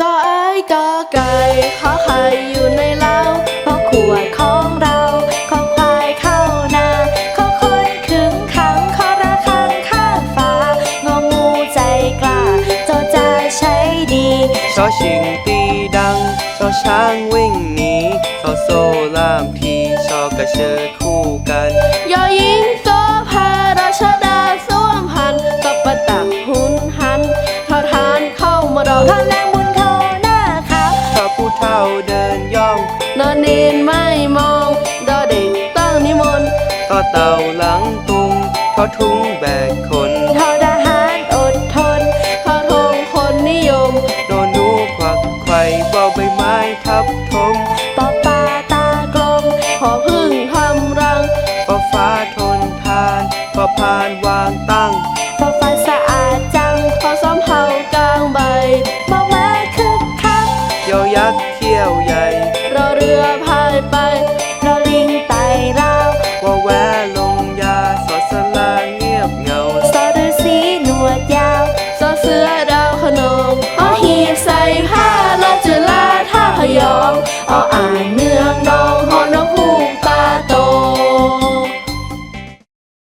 ก็เอ้ยก็ไก่ขอไข่อยู่ในเล้าเพราะขวดของเราขอควายเข้านาขอคนขึงขังขอระฆังข้างฟ้างองูใจกล้าเจ้าจะใช้ดีชอชิงตีดังชอช้างวิ่งหนีชอโซลามทีชอกระเชิดคู่ เฒ่าเดินย่องนอนเนนไม่มองดอเด็กตั้งนิมนต์ต่อเต่าหลังตุงทอทุงแบกคนทอทหารอดทนทอทงคนนิยมโดนหนูควักไข่บอใบไม้ทับทมปอปลาตากลมพอพึ่งทำรังฟ้าฟ้าทนทานพอพานวางตั้งพอฟันสะ สีหนวดยาวสอเสือดาวขนองอหีบใส่ผ้าลาจุลาท่าพยองออ่านเมือง